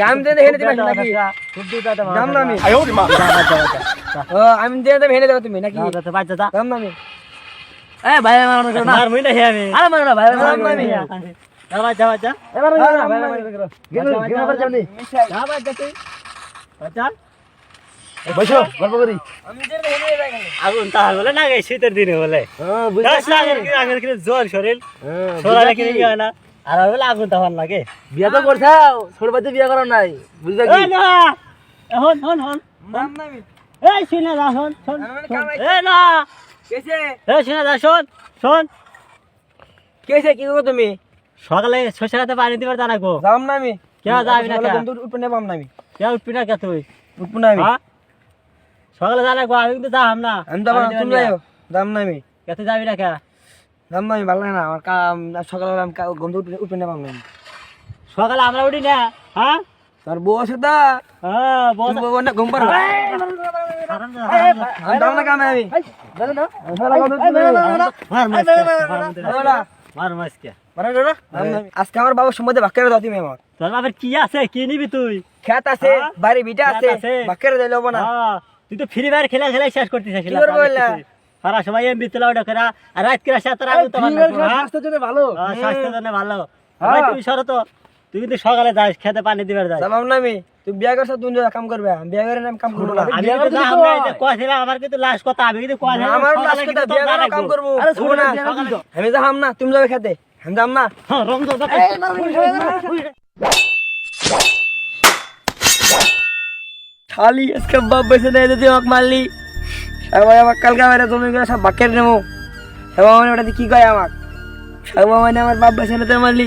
কাম দিয়ে হেনে দিবে নাকি? খুব দুধ দাও নাম। নামি বাচ্চা বাচ্চা ও আমি দিয়ে দেব হেনে দেব তুমি নাকি? বাচ্চা বাচ্চা যা নাম নামি। এ ভাই মারো না মার মুই না হে আমি? আরে মারো না ভাই মারো না। মুই যা বাচ্চা বাচ্চা এবার না ভাই মারো না গেল গেল করে যাবনি যা বাচ্চা তুই। বাচ্চা। বসো গল্প করি। আগুন তাহার বলে না গে শীতের দিনে বলে। জোর শরীর। সোলা কিনে না? আর আর বলে আগুন তাহার লাগে বিয়া তো করছাও ছোট বাচ্চা বিয়া করো নাই বুঝলা কি? না হন হন হন নাম এই শুনে যা শোন শোন শোন। এই না। কেসে এই শুনে যা শোন শোন। কেসে কি করো তুমি? সকালে শস্যের হাতে পানি দিবার জানা গো যাম নামি। কে যাবি না কে? উপরে পাম নামি। কে উঠবি না কে তুই। উপরে নামি। হ্যাঁ? সকালে জানা গো আমি কিন্তু যাম না। আমি তো দিবার তুমি। যাও যাম নামি। কে তুই যাবি না কে ভালো না আমার কাম সকালে আমি তো নামি সকালে আমরা উঠি না হ্যাঁ তার বউ আছে দা হ্যাঁ বউ না ঘুম পারো আমি না কামে আমি আমি মানে। আজকে আমার বাবার সম্বন্ধে করে দাও তুমি আমার তোর বাপের কি আছে কি নিবি তুই খেত আছে হ্যাঁ? বাড়ি ভিটা আছে। ভাগ দিলে না হ্যাঁ, তুই তো ফ্রি ফায়ার খেলা খেলাই শেষ করতেছিস কি করব? সারা সময় এমবি তোলা ওটা করা। আর রাত করে সাত আগুন তো ভালো স্বাস্থ্যের জন্য ভালো। স্বাস্থ্যের জন্য ভালো। হ্যাঁ। তুমি সরো তো। তুই কিন্তু সকালে যাস খেতে পানি দিবার যাস। যাম নামি। তুমি বিয়া করছ তুমি যা কাম করবে। আমি বিয়া করে আমি কাম করব না। আমি কিন্তু যাম না, এই যে কয়েছিলাম, আমার কিন্তু লাস্ট কথা আমি কিন্তু কয়েছিলাম, আমার কিন্তু কথা বিয়া করে কাম করব। আরে শুনো না আমি যাম না তুমি যাবে খেতে। আমি যাম না। হ্যাঁ, রমজান কথা- খালি আজকে বাপ বেছে দেয় যদি আমাকে মারলি। সবাই আমার কালকে আমার জমি করে সব বাকের নেব। সবাই আমার ওটাতে কি কয় আমাক? সব আমার আমার বাপ নিতে মারলি।